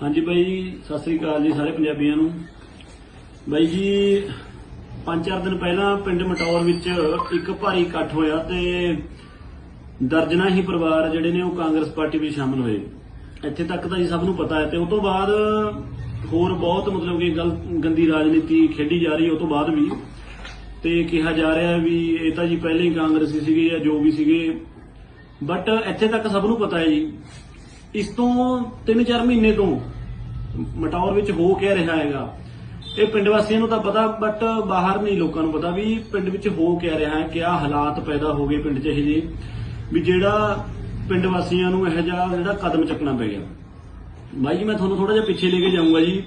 ਹਾਂਜੀ ਬਾਈ ਜੀ, ਸਤਿ ਸ੍ਰੀ ਅਕਾਲ ਜੀ ਸਾਰੇ ਪੰਜਾਬੀਆਂ ਨੂੰ। ਬਾਈ ਜੀ ਪੰਜ ਚਾਰ ਦਿਨ ਪਹਿਲਾਂ ਪਿੰਡ ਮਟੌਰ ਵਿੱਚ ਇੱਕ ਭਾਰੀ ਇਕੱਠ ਹੋਇਆ ਤੇ ਦਰਜਨਾ ਹੀ ਪਰਿਵਾਰ ਜਿਹੜੇ ਨੇ ਉਹ ਕਾਂਗਰਸ ਪਾਰਟੀ ਵਿੱਚ ਸ਼ਾਮਲ ਹੋਏ। ਇੱਥੇ ਤੱਕ ਤਾਂ ਜੀ ਸਭ ਨੂੰ ਪਤਾ ਹੈ ਤੇ ਉਸ ਤੋਂ ਬਾਅਦ ਹੋਰ ਬਹੁਤ ਮਤਲਬ ਕਿ ਗਲ ਗੰਦੀ ਰਾਜਨੀਤੀ ਖੇਡੀ ਜਾ ਰਹੀ ਹੈ ਉਸ ਤੋਂ ਬਾਅਦ ਵੀ। ਤੇ ਕਿਹਾ ਜਾ ਰਿਹਾ ਵੀ ਇਹ ਤਾਂ ਜੀ ਪਹਿਲੇ ਹੀ ਕਾਂਗਰਸੀ ਸੀਗੇ ਜਾਂ ਜੋ ਵੀ ਸੀਗੇ। ਬਟ ਇੱਥੇ ਤੱਕ ਸਭ ਨੂੰ ਪਤਾ ਹੈ ਜੀ ਇਸ ਤੋਂ 3-4 ਮਹੀਨੇ ਤੋਂ ਮਟੌਰ ਵਿੱਚ ਹੋ ਕੇ ਰਿਹਾ ਹੈਗਾ। ਇਹ ਪਿੰਡ ਵਾਸੀਆਂ ਨੂੰ ਤਾਂ ਪਤਾ ਬਟ ਬਾਹਰ ਨਹੀਂ ਲੋਕਾਂ ਨੂੰ ਪਤਾ ਵੀ ਪਿੰਡ ਵਿੱਚ ਹੋ ਕੇ ਰਿਹਾ ਹੈ ਕਿਆ ਹਾਲਾਤ ਪੈਦਾ ਹੋ ਗਏ ਪਿੰਡ 'ਚ ਇਹ ਜਿਹੇ, ਵੀ ਜਿਹੜਾ ਪਿੰਡ ਵਾਸੀਆਂ ਨੂੰ ਇਹ ਜਿਹਾ ਜਿਹੜਾ ਕਦਮ ਚੱਕਣਾ ਪੈ ਗਿਆ। ਬਾਈ ਜੀ, ਮੈਂ ਤੁਹਾਨੂੰ ਥੋੜਾ ਜਿਹਾ ਪਿੱਛੇ ਲੈ ਕੇ ਜਾਊਂਗਾ ਜੀ,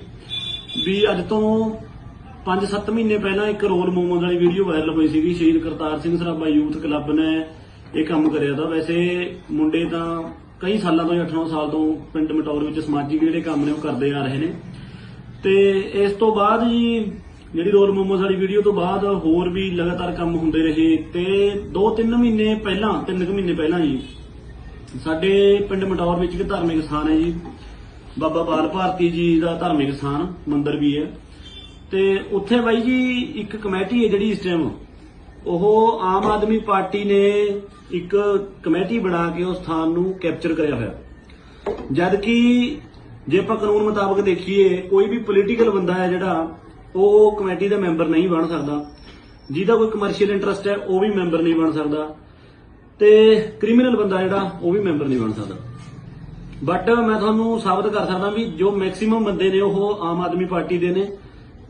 ਵੀ ਅੱਜ ਤੋਂ 5-7 ਮਹੀਨੇ ਪਹਿਲਾਂ ਇੱਕ ਰੋਲ ਮੋਮੋਜ਼ ਵਾਲੀ ਵੀਡੀਓ ਵਾਇਰਲ ਹੋਈ ਸੀਗੀ, ਸ਼ਹੀਦ ਕਰਤਾਰ ਸਿੰਘ ਸਰਾਭਾ ਯੂਥ ਕਲੱਬ ਨੇ ਇਹ ਕੰਮ ਕਰਿਆ ਤਾਂ। ਵੈਸੇ ਮੁੰਡੇ ਤਾਂ ਕਈ ਸਾਲਾਂ ਤੋਂ 8-9 ਸਾਲ ਤੋਂ ਪਿੰਡ ਮਟੌਰ ਵਿੱਚ ਸਮਾਜਿਕ ਜਿਹੜੇ ਕੰਮ ਨੇ ਉਹ ਕਰਦੇ ਆ ਰਹੇ ਨੇ। ਤੇ ਇਸ ਤੋਂ ਬਾਅਦ ਜੀ ਜਿਹੜੀ ਰੋਲ ਮੋਮੋਜ਼ ਵਾਲੀ ਵੀਡੀਓ ਤੋਂ ਬਾਅਦ ਹੋਰ ਵੀ ਲਗਾਤਾਰ ਕੰਮ ਹੁੰਦੇ ਰਹੇ। ਤੇ 2-3 ਮਹੀਨੇ ਪਹਿਲਾਂ 3 ਮਹੀਨੇ ਪਹਿਲਾਂ ਜੀ, ਸਾਡੇ ਪਿੰਡ ਮਟੌਰ ਵਿੱਚ ਇੱਕ ਧਾਰਮਿਕ ਸਥਾਨ ਹੈ ਜੀ। ਬਾਬਾ ਬਾਲ ਭਾਰਤੀ ਜੀ ਦਾ ਧਾਰਮਿਕ ਸਥਾਨ, ਮੰਦਿਰ ਵੀ ਹੈ। ਤੇ ਉੱਥੇ ਬਾਈ ਜੀ ਇੱਕ ਕਮੇਟੀ ਹੈ ਜਿਹੜੀ ਇਸ ਟਾਈਮ ਉਹ ਆਮ ਆਦਮੀ ਪਾਰਟੀ ਨੇ ਇੱਕ ਕਮੇਟੀ ਬਣਾ ਕੇ ਉਸ ਸਥਾਨ ਨੂੰ ਕੈਪਚਰ ਕਰਿਆ ਹੋਇਆ। ਜਦ ਕਿ ਜੇ ਆਪਾਂ ਕਾਨੂੰਨ ਮੁਤਾਬਕ ਦੇਖੀਏ, ਕੋਈ ਵੀ ਪੋਲੀਟੀਕਲ ਬੰਦਾ ਹੈ ਜਿਹੜਾ, ਉਹ ਕਮੇਟੀ ਦਾ ਮੈਂਬਰ ਨਹੀਂ ਬਣ ਸਕਦਾ। ਜਿਹਦਾ ਕੋਈ ਕਮਰਸ਼ੀਅਲ ਇੰਟਰਸਟ ਹੈ, ਉਹ ਵੀ ਮੈਂਬਰ ਨਹੀਂ ਬਣ ਸਕਦਾ। ਤੇ ਕ੍ਰਿਮੀਨਲ ਬੰਦਾ ਜਿਹੜਾ, ਉਹ ਵੀ ਮੈਂਬਰ ਨਹੀਂ ਬਣ ਸਕਦਾ। ਬਟ ਮੈਂ ਤੁਹਾਨੂੰ ਸਾਬਤ ਕਰ ਸਕਦਾ ਵੀ ਜੋ ਮੈਕਸਿਮਮ ਬੰਦੇ ਨੇ ਉਹ ਆਮ ਆਦਮੀ ਪਾਰਟੀ ਦੇ ਨੇ।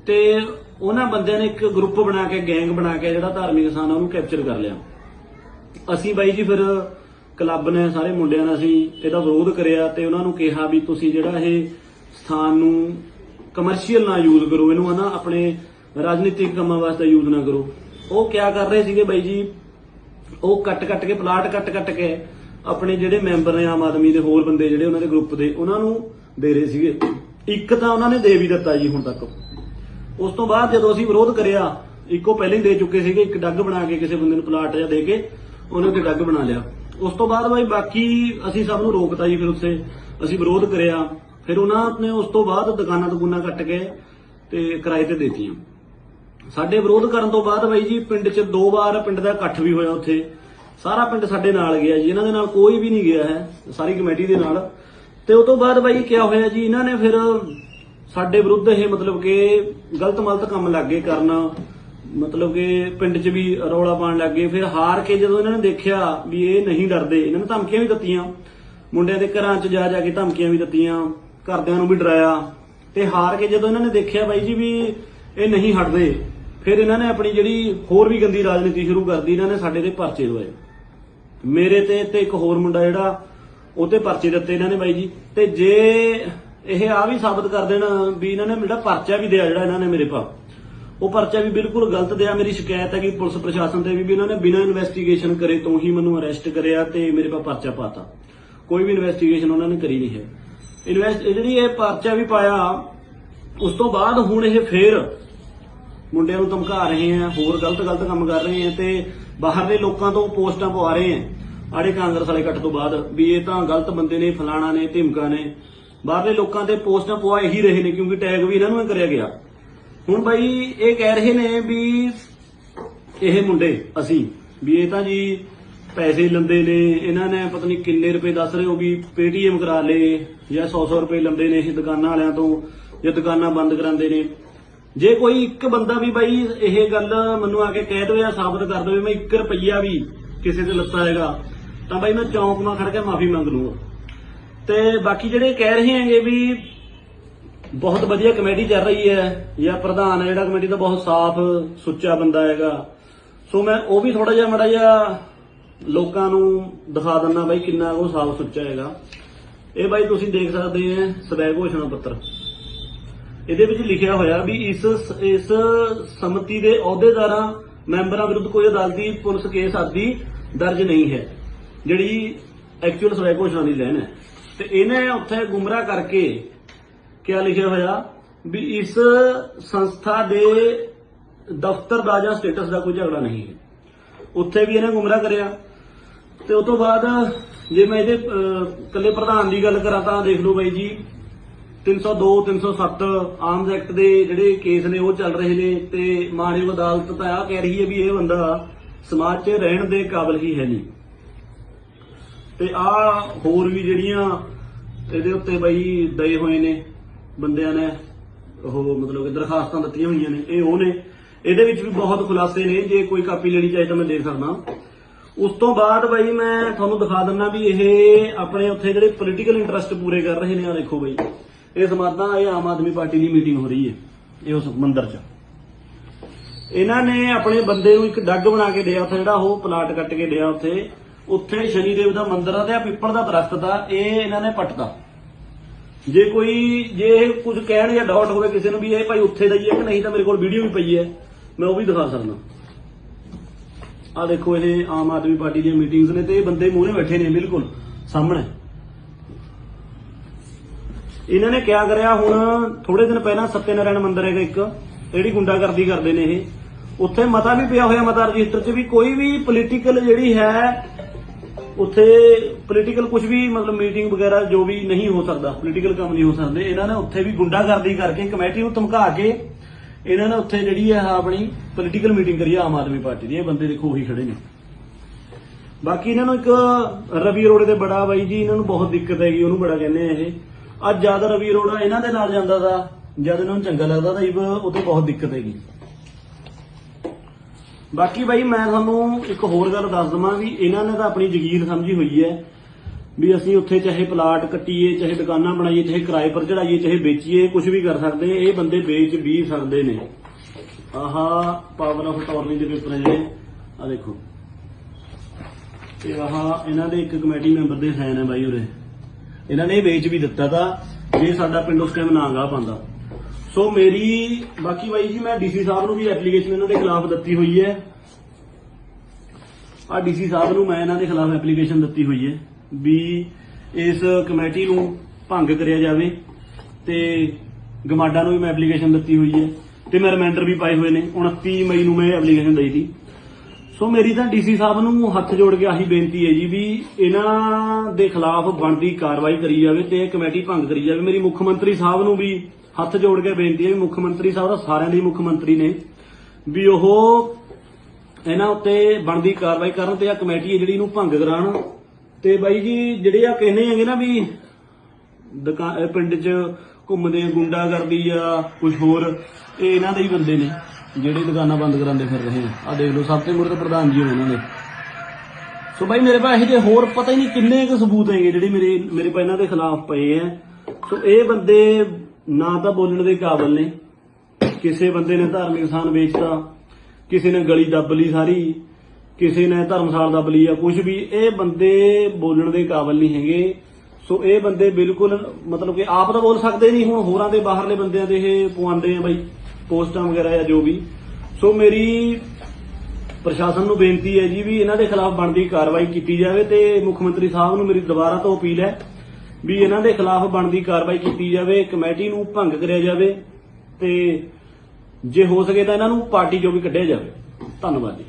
ਤੇ ਉਹਨਾਂ ਬੰਦਿਆਂ ਨੇ ਇੱਕ ਗਰੁੱਪ ਬਣਾ ਕੇ ਗੈਂਗ ਬਣਾ ਕੇ ਜਿਹੜਾ ਧਾਰਮਿਕ ਸਥਾਨ ਆ, ਉਹਨੂੰ ਕੈਪਚਰ ਕਰ ਲਿਆ। ਅਸੀਂ ਬਾਈ ਜੀ ਫਿਰ ਕਲੱਬ ਨੇ, ਸਾਰੇ ਮੁੰਡਿਆਂ ਨੇ ਅਸੀਂ ਇਹਦਾ ਵਿਰੋਧ ਕਰਿਆ ਤੇ ਉਹਨਾਂ ਨੂੰ ਕਿਹਾ ਵੀ ਤੁਸੀਂ ਜਿਹੜਾ ਇਹ ਸਥਾਨ ਨੂੰ ਕਮਰਸ਼ੀਅਲ ਨਾ ਯੂਜ਼ ਕਰੋ, ਇਹਨੂੰ ਹਨਾ ਆਪਣੇ ਰਾਜਨੀਤਿਕ ਕੰਮਾਂ ਵਾਸਤੇ ਯੂਜ਼ ਨਾ ਕਰੋ। ਉਹ ਕਿਆ ਕਰ ਰਹੇ ਸੀਗੇ ਬਾਈ ਜੀ? ਉਹ ਕੱਟ ਕੱਟ ਕੇ, ਪਲਾਟ ਕੱਟ ਕੱਟ ਕੇ ਆਪਣੇ ਜਿਹੜੇ ਮੈਂਬਰ ਨੇ ਆਮ ਆਦਮੀ ਦੇ, ਹੋਰ ਬੰਦੇ ਜਿਹੜੇ ਉਹਨਾਂ ਦੇ ਗਰੁੱਪ ਦੇ, ਉਹਨਾਂ ਨੂੰ ਦੇ ਰਹੇ ਸੀਗੇ। ਇੱਕ ਤਾਂ ਉਹਨਾਂ ਨੇ ਦੇ ਵੀ ਦਿੱਤਾ ਜੀ ਹੁਣ ਤੱਕ। ਉਸ ਤੋਂ ਬਾਅਦ ਜਦੋਂ ਅਸੀਂ ਵਿਰੋਧ ਕਰਿਆ, ਇੱਕੋ ਪਹਿਲੇ ਹੀ ਦੇ ਚੁੱਕੇ ਸੀਗੇ, ਇੱਕ ਡੱਗ ਬਣਾ ਕੇ ਕਿਸੇ ਬੰਦੇ ਨੂੰ ਪਲਾਟ ਜਾਂ ਦੇ ਕੇ ਉਹਨੇ ਤੇ ਡੱਗ ਬਣਾ ਲਿਆ। ਉਸ ਤੋਂ ਬਾਅਦ ਬਾਈ ਬਾਕੀ ਅਸੀਂ ਸਭ ਨੂੰ ਰੋਕਤਾ ਜੀ ਫਿਰ ਉੱਥੇ। ਅਸੀਂ ਵਿਰੋਧ ਕਰਿਆ। ਫਿਰ ਉਹਨਾਂ ਨੇ ਉਸ ਤੋਂ ਬਾਅਦ ਦੁਕਾਨਾਂ ਦੁਕਾਨਾਂ ਕੱਟ ਕੇ ਤੇ ਕਿਰਾਏ ਤੇ ਦੇਤੀਆਂ। ਸਾਡੇ ਵਿਰੋਧ ਕਰਨ ਤੋਂ ਬਾਅਦ ਬਾਈ ਜੀ ਪਿੰਡ 'ਚ ਦੋ ਵਾਰ ਪਿੰਡ ਦਾ ਇਕੱਠ ਵੀ ਹੋਇਆ ਉੱਥੇ। ਸਾਰਾ ਪਿੰਡ ਸਾਡੇ ਨਾਲ ਗਿਆ ਜੀ। ਇਹਨਾਂ ਦੇ ਨਾਲ ਕੋਈ ਵੀ ਨਹੀਂ ਗਿਆ ਹੈ। ਸਾਰੀ ਕਮੇਟੀ ਦੇ ਨਾਲ। ਤੇ ਉਸ ਤੋਂ ਬਾਅਦ ਬਾਈ ਕੀ ਹੋਇਆ ਜੀ? ਇਹਨਾਂ ਨੇ ਫਿਰ ਸਾਡੇ ਵਿਰੁੱਧ ਇਹ ਮਤਲਬ ਕਿ ਗਲਤ ਮਲਤ ਕੰਮ ਲੱਗੇ ਕਰਨ, ਮਤਲਬ ਕਿ ਪਿੰਡ 'ਚ ਵੀ ਰੌਲਾ ਪਾਉਣ ਲੱਗੇ, ਫਿਰ ਹਾਰ ਕੇ ਜਦੋਂ ਇਹਨਾਂ ਨੇ ਦੇਖਿਆ ਵੀ ਇਹ ਨਹੀਂ ਡਰਦੇ, ਇਹਨਾਂ ਨੇ ਧਮਕੀਆਂ ਵੀ ਦਿੱਤੀਆਂ। ਮੁੰਡਿਆਂ ਦੇ ਘਰਾਂ 'ਚ ਜਾ ਜਾ ਕੇ ਧਮਕੀਆਂ ਵੀ ਦਿੱਤੀਆਂ, ਘਰਦਿਆਂ ਨੂੰ ਵੀ ਡਰਾਇਆ। ਤੇ ਹਾਰ ਕੇ ਜਦੋਂ ਇਹਨਾਂ ਨੇ ਦੇਖਿਆ ਬਾਈ ਜੀ ਵੀ ਇਹ ਨਹੀਂ ਹਟਦੇ, ਫਿਰ ਇਹਨਾਂ ਨੇ ਆਪਣੀ ਜਿਹੜੀ ਹੋਰ ਵੀ ਗੰਦੀ ਰਾਜਨੀਤੀ ਸ਼ੁਰੂ ਕਰਦੀ ਇਹਨਾਂ ਨੇ ਸਾਡੇ ਤੇ ਪਰਚੇ ਦਵਾਏ ਮੇਰੇ ਤੇ ਤੇ ਇੱਕ ਹੋਰ ਮੁੰਡਾ ਜਿਹੜਾ, ਉਹ ਤੇ ਪਰਚੇ ਦਿੱਤੇ ਇਹਨਾਂ ਨੇ ਬਾਈ ਜੀ। ਤੇ ਜੇ ਇਹ ਆ ਵੀ ਸਾਬਤ ਕਰ ਦੇਣ ਵੀ ਇਹਨਾਂ ਨੇ ਮੇਰਾ ਪਰਚਾ ਵੀ ਦਿਆ ਜਿਹੜਾ ਇਹਨਾਂ ਨੇ ਮੇਰੇ ਪਾ। ਉਹ ਪਰਚਾ ਵੀ ਬਿਲਕੁਲ ਗਲਤ ਦਿਆ। ਮੇਰੀ ਸ਼ਿਕਾਇਤ ਹੈ ਕਿ ਪੁਲਿਸ ਪ੍ਰਸ਼ਾਸਨ ਤੇ ਵੀ ਇਹਨਾਂ ਨੇ ਬਿਨਾਂ ਇਨਵੈਸਟੀਗੇਸ਼ਨ ਕਰੇ ਤੋਂ ਹੀ ਮੈਨੂੰ ਅਰੈਸਟ ਕਰਿਆ ਤੇ ਮੇਰੇ ਪਾ ਪਰਚਾ ਪਾਤਾ ਕੋਈ ਵੀ ਇਨਵੈਸਟੀਗੇਸ਼ਨ ਉਹਨਾਂ ਨੇ ਕਰੀ ਨਹੀਂ ਹੈ। ਇਨਵੈਸਟ ਜਿਹੜੀ ਇਹ ਪਰਚਾ ਵੀ ਪਾਇਆ, ਉਸ ਤੋਂ ਬਾਅਦ ਹੁਣ ਇਹ ਫੇਰ ਮੁੰਡਿਆਂ ਨੂੰ ਧਮਕਾ ਰਹੇ ਆ, ਹੋਰ ਗਲਤ ਗਲਤ ਕੰਮ ਕਰ ਰਹੇ ਆ ਤੇ ਬਾਹਰਲੇ ਲੋਕਾਂ ਤੋਂ ਪੋਸਟਾਂ ਪਵਾ ਰਹੇ ਆ। ਆੜੇ ਕਾਂਗਰਸ ਵਾਲੇ ਕੱਟ ਤੋਂ ਬਾਅਦ ਵੀ ਇਹ ਤਾਂ ਗਲਤ ਬੰਦੇ ਨੇ, ਫਲਾਣਾ ਨੇ, ਧਿਮਕਾ ਨੇ। ਬਾਹਰਲੇ ਲੋਕਾਂ ਤੇ ਪੋਸਟਾਂ ਪਵਾ ਇਹੀ ਰਹੇ ਨੇ, ਕਿਉਂਕਿ ਟੈਗ ਵੀ ਇਹਨਾਂ ਨੂੰ ਹੀ ਕਰਿਆ ਗਿਆ। ਹੁਣ ਬਾਈ ਇਹ ਕਹਿ ਰਹੇ ਨੇ ਵੀ ਇਹ ਮੁੰਡੇ, ਅਸੀਂ, ਵੀ ਇਹ ਤਾਂ ਜੀ ਪੈਸੇ ਲੰਦੇ ਨੇ, ਇਹਨਾਂ ਨੇ ਪਤਾ ਨਹੀਂ ਕਿੰਨੇ ਰੁਪਏ ਦੱਸ ਰਹੇ ਹੋ ਵੀ ਪੇਟੀਐਮ ਕਰਾ ਲਏ ਜਾਂ 100-100 ਰੁਪਏ ਲੰਦੇ ਨੇ ਇਹ ਦੁਕਾਨਾਂ ਵਾਲਿਆਂ ਤੋਂ, ਜਾਂ ਦੁਕਾਨਾਂ ਬੰਦ ਕਰਾਉਂਦੇ ਨੇ। ਜੇ ਕੋਈ ਇੱਕ ਬੰਦਾ ਵੀ ਬਾਈ ਇਹ ਗੱਲ ਮੈਨੂੰ ਆ ਕੇ ਕਹਿ ਦੇਵੇ ਜਾਂ ਸਾਬਤ ਕਰ ਦੇਵੇ, ਮੈਂ 1 ਰੁਪਈਆ ਵੀ ਕਿਸੇ ਤੇ ਲੱਤਾ ਹੈਗਾ, ਤਾਂ ਬਾਈ ਮੈਂ ਚੌਂਕ ਮਾ ਖੜ ਕੇ ਮਾਫੀ ਮੰਗ ਲੂੰਗਾ। ਤੇ ਬਾਕੀ ਜਿਹੜੇ ਕਹਿ ਰਹੇ ਹੈਗੇ ਵੀ ਬਹੁਤ ਵਧੀਆ ਕਮੇਟੀ ਚੱਲ ਰਹੀ ਹੈ, ਜਾਂ ਪ੍ਰਧਾਨ ਹੈ ਜਿਹੜਾ ਕਮੇਟੀ ਦਾ ਬਹੁਤ ਸਾਫ਼, ਸੁੱਚਾ ਬੰਦਾ ਹੈਗਾ। ਸੋ ਮੈਂ ਉਹ ਵੀ ਥੋੜਾ ਜਿਹਾ ਮੜਾ ਜਿਹਾ ਲੋਕਾਂ ਨੂੰ ਦਿਖਾ ਦਿੰਦਾ ਬਾਈ ਕਿੰਨਾ ਉਹ ਸਾਫ਼, ਸੁੱਚਾ ਹੈਗਾ। ਇਹ ਬਾਈ ਤੁਸੀਂ ਦੇਖ ਸਕਦੇ ਆ ਸਵੈ ਘੋਸ਼ਣਾ ਪੱਤਰ। ਇਹਦੇ ਵਿੱਚ ਲਿਖਿਆ ਹੋਇਆ ਵੀ ਇਸ ਇਸ ਸਮਿਤੀ ਦੇ ਅਹੁਦੇਦਾਰਾਂ, ਮੈਂਬਰਾਂ ਵਿਰੁੱਧ ਕੋਈ ਅਦਾਲਤੀ ਪੁਲਿਸ ਕੇਸ ਆਦਿ ਦਰਜ ਨਹੀਂ ਹੈ, ਜਿਹੜੀ ਐਕਚੁਅਲ ਸਵੈ ਘੋਸ਼ਣਾ ਦੀ ਲੈਣ ਹੈ। ਤੇ ਇਹਨੇ ਉੱਥੇ ਗੁੰਮਰਾਹ ਕਰਕੇ ਕਿਆ ਲਿਖਿਆ ਹੋਇਆ? ਵੀ ਇਸ ਸੰਸਥਾ ਦੇ ਦਫ਼ਤਰ ਦਾ ਜਾਂ ਸਟੇਟਸ ਦਾ ਕੋਈ ਝਗੜਾ ਨਹੀਂ ਹੈ। ਉੱਥੇ ਵੀ ਇਹਨੇ ਗੁੰਮਰਾਹ ਕਰਿਆ। ਤੇ ਉਸ ਤੋਂ ਬਾਅਦ ਜੇ ਮੈਂ ਇਹਦੇ ਅਹ, ਇਕੱਲੇ ਪ੍ਰਧਾਨ ਦੀ ਗੱਲ ਕਰਾਂ ਤਾਂ ਦੇਖ ਲਓ ਬਾਈ ਜੀ 302 307 ਆਰਮਸ ਐਕਟ ਦੇ ਜਿਹੜੇ ਕੇਸ ਨੇ ਉਹ ਚੱਲ ਰਹੇ ਨੇ ਤੇ ਮਾਨਯੋਗ ਅਦਾਲਤ ਤਾਂ ਆ ਕਹਿ ਰਹੀ ਹੈ ਵੀ ਇਹ ਬੰਦਾ ਸਮਾਜ 'ਚ ਰਹਿਣ ਦੇ ਕਾਬਿਲ ਹੀ ਹੈ ਨਹੀਂ। ਤੇ ਆ ਹੋਰ ਵੀ ਜਿਹੜੀਆਂ ਇਹਦੇ ਉੱਤੇ ਬਈ ਦਏ ਹੋਏ ਨੇ ਬੰਦਿਆਂ ਨੇ, ਉਹ ਮਤਲਬ ਕਿ ਦਰਖਾਸਤਾਂ ਦਿੱਤੀਆਂ ਹੋਈਆਂ ਨੇ, ਇਹ ਉਹ ਨੇ। ਇਹਦੇ ਵਿੱਚ ਵੀ ਬਹੁਤ ਖੁਲਾਸੇ ਨੇ, ਜੇ ਕੋਈ ਕਾਪੀ ਲੈਣੀ ਚਾਹੇ ਤਾਂ ਮੈਂ ਦੇ ਸਕਦਾ। ਉਸ ਤੋਂ ਬਾਅਦ ਬਈ ਮੈਂ ਤੁਹਾਨੂੰ ਦਿਖਾ ਦਿੰਦਾ ਵੀ ਇਹ ਆਪਣੇ ਉੱਥੇ ਜਿਹੜੇ ਪੋਲੀਟੀਕਲ ਇੰਟਰਸਟ ਪੂਰੇ ਕਰ ਰਹੇ ਨੇ ਆ ਦੇਖੋ ਬਈ। ਇਹ ਸਮਾਦਾਂ ਇਹ ਆਮ ਆਦਮੀ ਪਾਰਟੀ ਦੀ ਮੀਟਿੰਗ ਹੋ ਰਹੀ ਹੈ, ਇਹ ਉਸ ਮੰਦਰ 'ਚ। ਇਹਨਾਂ ਨੇ ਆਪਣੇ ਬੰਦੇ ਨੂੰ ਇੱਕ ਡੱਗ ਬਣਾ ਕੇ ਦਿਆ ਉੱਥੇ, ਜਿਹੜਾ ਉਹ ਪਲਾਟ ਕੱਟ ਕੇ ਦਿਆ ਉੱਥੇ। ਉੱਥੇ ਸ਼ਨੀ ਦੇਵ ਦਾ ਮੰਦਿਰ ਆ ਤੇ ਆ ਪਿੱਪਲ ਦਾ ਦਰਖਤ ਦਾ, ਇਹ ਇਹਨਾਂ ਨੇ ਪੱਟਦਾ ਜੇ ਕੋਈ, ਜੇ ਇਹ ਕੁਝ ਕਹਿਣ ਜਾਂ ਡਾਊਟ ਹੋਵੇ ਕਿਸੇ ਨੂੰ ਵੀ ਇਹ ਭਾਈ ਉੱਥੇ ਦਾ ਹੀ ਹੈ ਕਿ ਨਹੀਂ ਤਾਂ ਮੇਰੇ ਕੋਲ ਵੀਡੀਓ ਵੀ ਪਈ ਹੈ। ਮੈਂ ਉਹ ਵੀ ਦਿਖਾ ਸਕਦਾ। ਆ ਦੇਖੋ ਇਹ ਆਮ ਆਦਮੀ ਪਾਰਟੀ ਦੀਆਂ ਮੀਟਿੰਗਸ ਨੇ ਤੇ ਇਹ ਬੰਦੇ ਮੂਹਰੇ ਬੈਠੇ ਨੇ ਬਿਲਕੁਲ ਸਾਹਮਣੇ। ਇਹਨਾਂ ਨੇ ਕਿਆ ਕਰਿਆ ਹੁਣ ਥੋੜੇ ਦਿਨ ਪਹਿਲਾਂ ਸਤਿਆਨਾਰਾਇਣ ਮੰਦਿਰ ਹੈਗਾ ਇੱਕ, ਜਿਹੜੀ ਗੁੰਡਾਗਰਦੀ ਕਰਦੇ ਨੇ ਇਹ। ਉੱਥੇ ਮਤਾ ਵੀ ਪਿਆ ਹੋਇਆ ਮਤਾ ਰਜਿਸਟਰ 'ਚ ਵੀ ਕੋਈ ਵੀ ਪੋਲੀਟੀਕਲ ਜਿਹੜੀ ਹੈ ਉੱਥੇ ਪੋਲੀਟੀਕਲ ਕੁਝ ਵੀ, ਮਤਲਬ ਮੀਟਿੰਗ ਵਗੈਰਾ ਜੋ ਵੀ ਨਹੀਂ ਹੋ ਸਕਦਾ ਪੋਲੀਟੀਕਲ ਕੰਮ ਨਹੀਂ ਹੋ ਸਕਦੇ। ਇਹਨਾਂ ਨੇ ਉੱਥੇ ਵੀ ਗੁੰਡਾਗਰਦੀ ਕਰਕੇ ਕਮੇਟੀ ਨੂੰ ਧਮਕਾ ਕੇ ਇਹਨਾਂ ਨੇ ਉੱਥੇ ਜਿਹੜੀ ਹੈ ਆਪਣੀ ਪੋਲੀਟੀਕਲ ਮੀਟਿੰਗ ਕਰੀ ਆਮ ਆਦਮੀ ਪਾਰਟੀ ਦੀ। ਇਹ ਬੰਦੇ ਦੇਖੋ ਉਹੀ ਖੜੇ ਨੇ। ਬਾਕੀ ਇਹਨਾਂ ਨੂੰ ਇੱਕ ਰਵੀ ਅਰੋੜੇ ਦੇ ਬੜਾ ਬਾਈ ਜੀ, ਇਹਨਾਂ ਨੂੰ ਬਹੁਤ ਦਿੱਕਤ ਹੈਗੀ, ਉਹਨੂੰ ਬੜਾ ਕਹਿੰਦੇ ਆ ਇਹ। ਅੱਜ ਜਦ ਰਵੀ ਅਰੋੜਾ ਇਹਨਾਂ ਦੇ ਨਾਲ ਜਾਂਦਾ ਦਾ ਜਦ ਇਹਨਾਂ ਨੂੰ ਚੰਗਾ ਲੱਗਦਾ ਤਾਂ ਇਹ ਉਹਤੇ ਬਹੁਤ ਦਿੱਕਤ ਹੈਗੀ। ਬਾਕੀ ਬਾਈ, ਮੈਂ ਤੁਹਾਨੂੰ ਇੱਕ ਹੋਰ ਗੱਲ ਦੱਸ ਦਵਾਂ ਵੀ ਇਹਨਾਂ ਨੇ ਤਾਂ ਆਪਣੀ ਜ਼ਗੀਰ ਸਮਝੀ ਹੋਈ ਹੈ ਵੀ ਅਸੀਂ ਉੱਥੇ ਚਾਹੇ ਪਲਾਟ ਕੱਟੀਏ, ਚਾਹੇ ਦੁਕਾਨਾਂ ਬਣਾਈਏ, ਚਾਹੇ ਕਿਰਾਏ ਪਰ ਚੜਾਈਏ ਚਾਹੇ ਵੇਚੀਏ ਕੁਝ ਵੀ ਕਰ ਸਕਦੇ ਇਹ ਬੰਦੇ ਵੇਚ ਵੀ ਸਕਦੇ ਨੇ। ਆਹਾ ਪਾਵਰ ਆਫ ਅਟਾਰਨੀ ਦੇ ਪੇਪਰ ਜਿਹੜੇ ਆ ਦੇਖੋ। ਤੇ ਆਹ, ਇਹਨਾਂ ਦੇ ਇੱਕ ਕਮੇਟੀ ਮੈਂਬਰ ਦੇ ਸਾਈਨ ਹੈ ਬਾਈ ਉਰੇ। ਇਹਨਾਂ ਨੇ ਇਹ ਵੇਚ ਵੀ ਦਿੱਤਾ ਤਾਂ ਜੇ ਸਾਡਾ ਪਿੰਡ ਉਸ ਟਾਈਮ ਨਾ ਗਾ ਪਾਉਂਦਾ। ਸੋ ਮੇਰੀ, ਬਾਕੀ ਬਾਈ ਜੀ, ਮੈਂ ਡੀਸੀ ਸਾਹਿਬ ਨੂੰ ਵੀ ਐਪਲੀਕੇਸ਼ਨ ਇਹਨਾਂ ਦੇ ਖਿਲਾਫ ਦਿੱਤੀ ਹੋਈ ਹੈ। ਆ ਡੀਸੀ ਸਾਹਿਬ ਨੂੰ ਮੈਂ ਇਹਨਾਂ ਦੇ ਖਿਲਾਫ ਐਪਲੀਕੇਸ਼ਨ ਦਿੱਤੀ ਹੋਈ ਹੈ ਵੀ ਇਸ ਕਮੇਟੀ ਨੂੰ ਭੰਗ ਕਰਿਆ ਜਾਵੇ ਤੇ ਗਮਾਡਾ ਨੂੰ ਵੀ ਮੈਂ ਐਪਲੀਕੇਸ਼ਨ ਦਿੱਤੀ ਹੋਈ ਹੈ ਤੇ ਮੈਂ ਰਿਮਾਈਂਡਰ ਵੀ ਪਾਏ ਹੋਏ ਨੇ। 29 ਮਈ ਨੂੰ ਮੈਂ ਐਪਲੀਕੇਸ਼ਨ ਦਈ ਸੀ। ਸੋ ਮੇਰੀ ਤਾਂ ਡੀਸੀ ਸਾਹਿਬ ਨੂੰ ਹੱਥ ਜੋੜ ਕੇ ਆਹੀ ਬੇਨਤੀ ਹੈ ਜੀ ਵੀ ਇਹਨਾਂ ਦੇ ਖਿਲਾਫ ਬਣਦੀ ਕਾਰਵਾਈ ਕਰੀ ਜਾਵੇ ਤੇ ਇਹ ਕਮੇਟੀ ਭੰਗ ਕਰੀ ਜਾਵੇ। ਮੇਰੀ ਮੁੱਖ ਮੰਤਰੀ ਸਾਹਿਬ ਨੂੰ ਵੀ ਹੱਥ ਜੋੜ ਕੇ ਬੇਨਤੀ ਹੈ ਵੀ ਮੁੱਖ ਮੰਤਰੀ ਸਾਹਿਬ ਦਾ ਸਾਰਿਆਂ ਲਈ ਮੁੱਖ ਮੰਤਰੀ ਨੇ ਵੀ ਉਹ ਇਹਨਾਂ ਉੱਤੇ ਬਣਦੀ ਕਾਰਵਾਈ ਕਰਨ ਤੇ ਆ ਕਮੇਟੀ ਹੈ ਜਿਹੜੀ ਇਹਨੂੰ ਭੰਗ ਕਰਾਉਣ। ਤੇ ਬਾਈ ਜੀ ਜਿਹੜੇ ਆ ਕਹਿੰਦੇ ਹੈਗੇ ਨਾ ਵੀ ਦੁਕਾ- ਇਹ ਪਿੰਡ 'ਚ ਘੁੰਮਦੇ ਆ, ਗੁੰਡਾਗਰਦੀ ਆ ਕੁਝ ਹੋਰ ਇਹ ਇਹਨਾਂ ਦੇ ਹੀ ਬੰਦੇ ਨੇ ਜਿਹੜੇ ਦੁਕਾਨਾਂ ਬੰਦ ਕਰਾਉਂਦੇ ਫਿਰ ਰਹੇ ਆ ਆ ਦੇਖ ਲਓ ਸਭ ਤੋਂ ਮੁਰੇ ਤਾਂ ਪ੍ਰਧਾਨ ਜੀ ਹੋਏ ਇਹਨਾਂ ਦੇ। ਸੋ ਬਾਈ ਮੇਰੇ ਪਾਸ ਇਹੋ ਜਿਹੇ ਹੋਰ ਪਤਾ ਹੀ ਨਹੀਂ ਕਿੰਨੇ ਕੁ ਸਬੂਤ ਹੈਗੇ ਜਿਹੜੇ ਮੇਰੇ ਮੇਰੇ ਪਾ ਇਹਨਾਂ ਦੇ ਖਿਲਾਫ ਪਏ ਆ। ਸੋ ਇਹ ਬੰਦੇ ਨਾ ਤਾਂ ਬੋਲਣ ਦੇ ਕਾਬਲ ਨੇ। ਕਿਸੇ ਬੰਦੇ ਨੇ ਧਾਰਮਿਕ ਸਥਾਨ ਵੇਚਤਾ, ਕਿਸੇ ਨੇ ਗਲੀ ਦੱਬ ਲਈ ਸਾਰੀ, ਕਿਸੇ ਨੇ ਧਰਮਸਾਲ ਦੱਬ ਲਈ ਆ ਕੁਝ ਵੀ, ਇਹ ਬੰਦੇ ਬੋਲਣ ਦੇ ਕਾਬਲ ਨਹੀਂ ਹੈਗੇ। ਸੋ ਇਹ ਬੰਦੇ ਬਿਲਕੁਲ ਮਤਲਬ ਕਿ ਆਪ ਤਾਂ ਬੋਲ ਸਕਦੇ ਨਹੀਂ, ਹੁਣ ਹੋਰਾਂ ਦੇ ਬਾਹਰਲੇ ਬੰਦਿਆਂ ਦੇ ਇਹ ਪਵਾਉਂਦੇ ਆ ਬਾਈ, ਪੋਸਟਾਂ ਵਗੈਰਾ ਜਾਂ ਜੋ ਵੀ। ਸੋ ਮੇਰੀ ਪ੍ਰਸ਼ਾਸਨ ਨੂੰ ਬੇਨਤੀ ਹੈ ਜੀ ਵੀ ਇਹਨਾਂ ਦੇ ਖਿਲਾਫ ਬਣਦੀ ਕਾਰਵਾਈ ਕੀਤੀ ਜਾਵੇ ਤੇ ਮੁੱਖ ਮੰਤਰੀ ਸਾਹਿਬ ਨੂੰ ਮੇਰੀ ਦੁਬਾਰਾ ਤੋਂ ਅਪੀਲ ਹੈ ਵੀ ਇਹਨਾਂ ਦੇ ਖਿਲਾਫ ਬਣਦੀ ਕਾਰਵਾਈ ਕੀਤੀ ਜਾਵੇ, ਕਮੇਟੀ ਨੂੰ ਭੰਗ ਕਰਿਆ ਜਾਵੇ ਤੇ ਜੇ ਹੋ ਸਕੇ ਤਾਂ ਇਹਨਾਂ ਨੂੰ ਪਾਰਟੀ ਚੋਂ ਵੀ ਕੱਢਿਆ ਜਾਵੇ। ਧੰਨਵਾਦ ਜੀ।